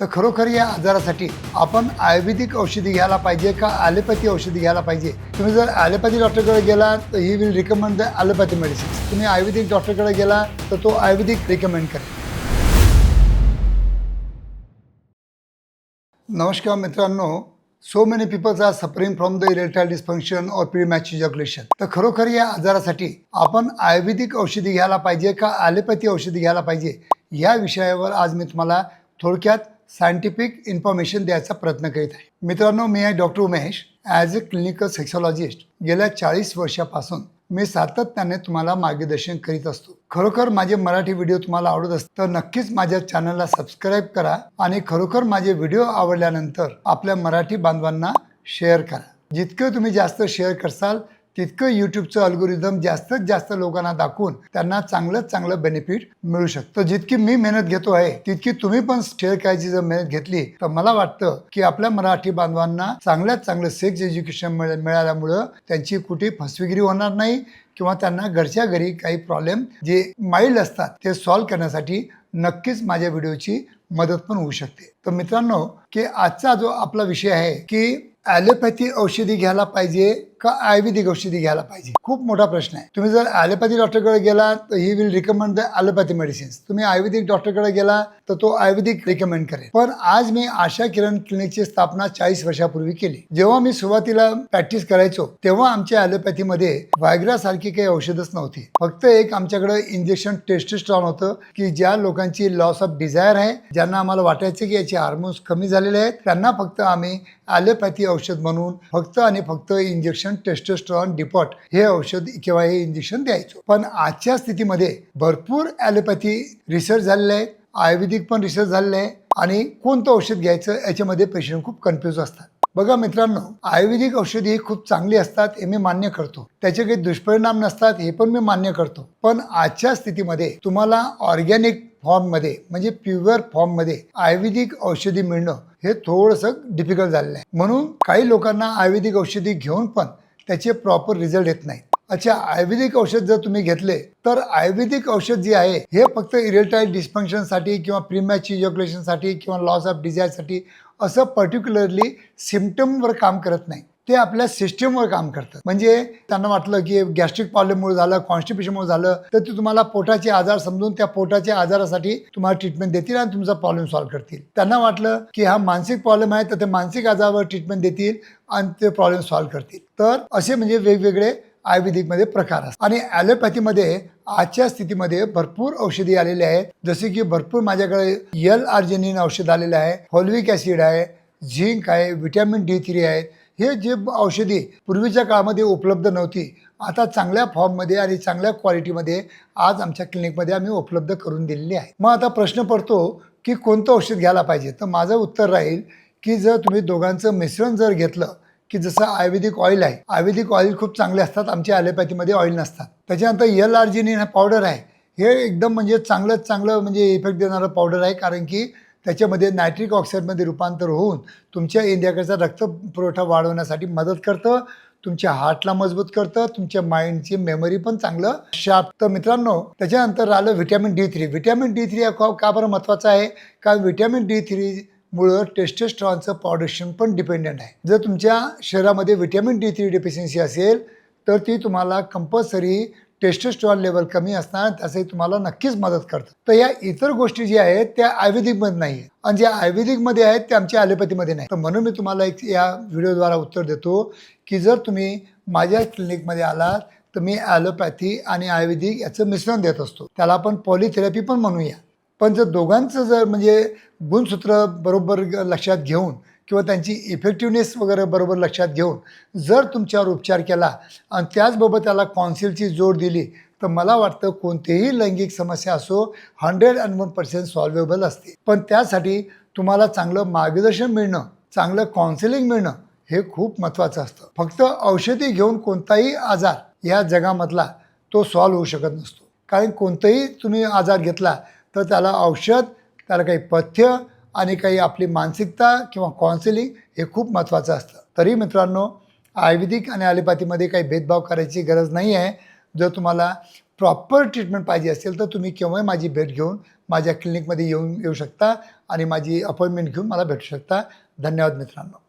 तर खरोखर या आजारासाठी आपण आयुर्वेदिक औषधी घ्यायला पाहिजे का ॲलोपॅथी औषधी घ्यायला पाहिजे? तुम्ही जर ॲलोपॅथी डॉक्टरकडे गेला तर he will recommend the allopathy medicine तुम्ही आयुर्वेदिक डॉक्टरकडे गेला तर तो आयुर्वेदिक रिकमेंड करेल. नमस्कार मित्रांनो. So many peoples are suffering from the erectile dysfunction और प्रीमॅच जॉग्युलेशन तर खरोखर या आजारासाठी आपण आयुर्वेदिक औषधी घ्यायला पाहिजे का ॲलोपॅथी औषधी घ्यायला पाहिजे? या विषयावर आज मी तुम्हाला थोडक्यात सायंटिफिक इन्फॉर्मेशन द्यायचा प्रयत्न करीत आहे. मित्रांनो मी आहे doctor Umesh as a clinical sexologist गेल्या चाळीस वर्षापासून मी सातत्याने तुम्हाला मार्गदर्शन करीत असतो. खरोखर माझे मराठी व्हिडिओ तुम्हाला आवडत असत तर नक्कीच माझ्या चॅनलला सबस्क्राईब करा आणि खरोखर माझे व्हिडिओ आवडल्यानंतर आपल्या मराठी बांधवांना शेअर करा. जितकं तुम्ही जास्त शेअर करसाल तितकं यूट्यूबचं अल्गोरिदम जास्तीत जास्त लोकांना दाखवून त्यांना चांगलं चांगलं बेनिफिट मिळू शकतं. जितकी मी मेहनत घेतो आहे तितकी तुम्ही पण शेअर करायची जर मेहनत घेतली तर मला वाटतं की आपल्या मराठी बांधवांना चांगल्यात चांगलं सेक्स एज्युकेशन मिळाल्यामुळं त्यांची कुठे फसवेगिरी होणार नाही किंवा त्यांना घरच्या घरी काही प्रॉब्लेम जे माइल्ड असतात ते सॉल्व्ह करण्यासाठी नक्कीच माझ्या व्हिडिओची मदत पण होऊ शकते. तर मित्रांनो की आजचा जो आपला विषय आहे की ॲलोपॅथी औषधी घ्यायला पाहिजे का आयुर्वेदिक औषधी घ्यायला पाहिजे? खूप मोठा प्रश्न आहे. तुम्ही जर ॲलोपॅथी डॉक्टरकडे गेला तर he will recommend the allopathy medicines तुम्ही आयुर्वेदिक डॉक्टरकडे गेला तर तो आयुर्वेदिक रिकमेंड करेल. पण आज मी आशा किरण क्लिनिकची स्थापना चाळीस वर्षापूर्वी केली. जेव्हा मी सुरुवातीला प्रॅक्टिस करायचो तेव्हा आमच्या ॲलोपॅथीमध्ये व्हायग्रा सारखी काही औषधच नव्हती. फक्त एक आमच्याकडे इंजेक्शन टेस्टिस्ट्रॉन होतं की ज्या लोकांची लॉस ऑफ डिझायर आहे ज्यांना आम्हाला वाटायचं की याचे हार्मोन्स कमी झालेले आहेत त्यांना फक्त आम्ही ॲलोपॅथी औषध म्हणून फक्त आणि फक्त इंजेक्शन टेस्टोस्ट्रॉन डिपॉट हे औषध किंवा हे इंजेक्शन द्यायचो. पण आजच्या स्थितीमध्ये भरपूर ॲलोपॅथी रिसर्च झालेले आहेत आयुर्वेदिक पण रिसर्च झालेलं आहे आणि कोणतं औषध घ्यायचं याच्यामध्ये पेशंट खूप कन्फ्यूज असतात. बघा मित्रांनो आयुर्वेदिक औषधी ही खूप चांगली असतात हे मी मान्य करतो. त्याचे काही दुष्परिणाम नसतात हे पण मी मान्य करतो. पण आजच्या स्थितीमध्ये तुम्हाला ऑर्गॅनिक फॉर्ममध्ये म्हणजे प्युअर फॉर्ममध्ये आयुर्वेदिक औषधी मिळणं हे थोडंसं डिफिकल्ट झालेलं आहे. म्हणून काही लोकांना आयुर्वेदिक औषधी घेऊन पण त्याचे प्रॉपर रिझल्ट येत नाहीत. अच्छा आयुर्वेदिक औषध जर तुम्ही घेतले तर आयुर्वेदिक औषध जे आहे हे फक्त इरेटाईल डिस्फंक्शनसाठी किंवा प्रीमॅच इजोक्युलेशनसाठी किंवा लॉस ऑफ डिझायरसाठी असं पर्टिक्युलरली सिमटमवर काम करत नाही. ते आपल्या सिस्टमवर काम करतात. म्हणजे त्यांना वाटलं की गॅस्ट्रिक प्रॉब्लेममुळे झालं कॉन्स्टिपेशनमुळे झालं तर ते तुम्हाला पोटाचे आजार समजून त्या पोटाच्या आजारासाठी तुम्हाला ट्रीटमेंट देतील आणि तुमचा प्रॉब्लेम सॉल्व्ह करतील. त्यांना वाटलं की हा मानसिक प्रॉब्लेम आहे तर ते मानसिक आजारावर ट्रीटमेंट देतील आणि ते प्रॉब्लेम सॉल्व्ह करतील. तर असे म्हणजे वेगवेगळे आयुर्वेदिकमध्ये प्रकार असतात. आणि ॲलोपॅथीमध्ये आजच्या स्थितीमध्ये भरपूर औषधी आलेले आहेत. जसे की भरपूर माझ्याकडे यल आर्जेनिन औषध आलेलं आहे होल्विक ॲसिड आहे झिंक आहे व्हिटॅमिन डी थ्री आहे. हे जे औषधी पूर्वीच्या काळामध्ये उपलब्ध नव्हती आता चांगल्या फॉर्ममध्ये आणि चांगल्या क्वालिटीमध्ये आज आमच्या क्लिनिकमध्ये आम्ही उपलब्ध करून दिलेली आहे. मग आता प्रश्न पडतो की कोणतं औषध घ्यायला पाहिजे? तर माझं उत्तर राहील की जर तुम्ही दोघांचं मिश्रण जर घेतलं की जसं आयुर्वेदिक ऑइल आहे आयुर्वेदिक ऑइल खूप चांगले असतात आमच्या ॲलोपॅथीमध्ये ऑइल नसतात. त्याच्यानंतर यल आर्जिनिन हा पावडर आहे. हे एकदम म्हणजे चांगलं चांगलं म्हणजे इफेक्ट देणारं पावडर आहे कारण की त्याच्यामध्ये नायट्रिक ऑक्साईडमध्ये रूपांतर होऊन तुमच्या इंडियाकडचा रक्तपुरवठा वाढवण्यासाठी मदत करतं तुमच्या हार्टला मजबूत करतं तुमच्या माइंडची मेमरी पण चांगलं शार्प. तर मित्रांनो त्याच्यानंतर राहिलं vitamin D three vitamin D three हा का बरं महत्त्वाचं आहे? कारण व्हिटॅमिन डी थ्री मुळं टेस्टेस्ट्रॉनचं प्रोडक्शन पण डिपेंडंट आहे. जर तुमच्या शरीरामध्ये व्हिटॅमिन डी थ्री डेफिशियन्सी असेल तर ती तुम्हाला कंपल्सरी टेस्टेस्ट्रॉन लेवल कमी असणार त्यासाठी तुम्हाला नक्कीच मदत करतं. तर या इतर गोष्टी ज्या आहेत त्या आयुर्वेदिकमध्ये नाही आहेत. आणि ज्या आयुर्वेदिकमध्ये आहेत त्या आमच्या ॲलोपॅथीमध्ये नाही. तर म्हणून मी तुम्हाला एक या व्हिडिओद्वारा उत्तर देतो की जर तुम्ही माझ्या क्लिनिकमध्ये आलात तर मी ॲलोपॅथी आणि आयुर्वेदिक याचं मिश्रण देत असतो. त्याला आपण पॉलिथेरपी पण म्हणूया. पण जर दोघांचं जर म्हणजे गुणसूत्र बरोबर लक्षात घेऊन किंवा त्यांची इफेक्टिव्हनेस वगैरे बरोबर लक्षात घेऊन जर तुमच्यावर उपचार केला आणि त्याचबरोबर त्याला कॉन्सिलची जोड दिली तर मला वाटतं कोणतीही लैंगिक समस्या असो hundred and one percent solvable असते. पण त्यासाठी तुम्हाला चांगलं मार्गदर्शन मिळणं चांगलं काउन्सिलिंग मिळणं हे खूप महत्त्वाचं असतं. फक्त औषधी घेऊन कोणताही आजार या जगामधला तो सॉल्व्ह होऊ शकत नसतो. कारण कोणताही तुम्ही आजार घेतला तर त्याला औषध त्याला काही पथ्य आणि काही आपली मानसिकता किंवा काउन्सिलिंग हे खूप महत्त्वाचं असतं. तरी मित्रांनो आयुर्वेदिक आणि ॲलोपॅथीमध्ये काही भेदभाव करायची गरज नाही आहे. जर तुम्हाला प्रॉपर ट्रीटमेंट पाहिजे असेल तर तुम्ही केव्हाही माझी भेट घेऊन माझ्या क्लिनिकमध्ये येऊन येऊ शकता आणि माझी अपॉइंटमेंट घेऊन मला भेटू शकता. धन्यवाद मित्रांनो.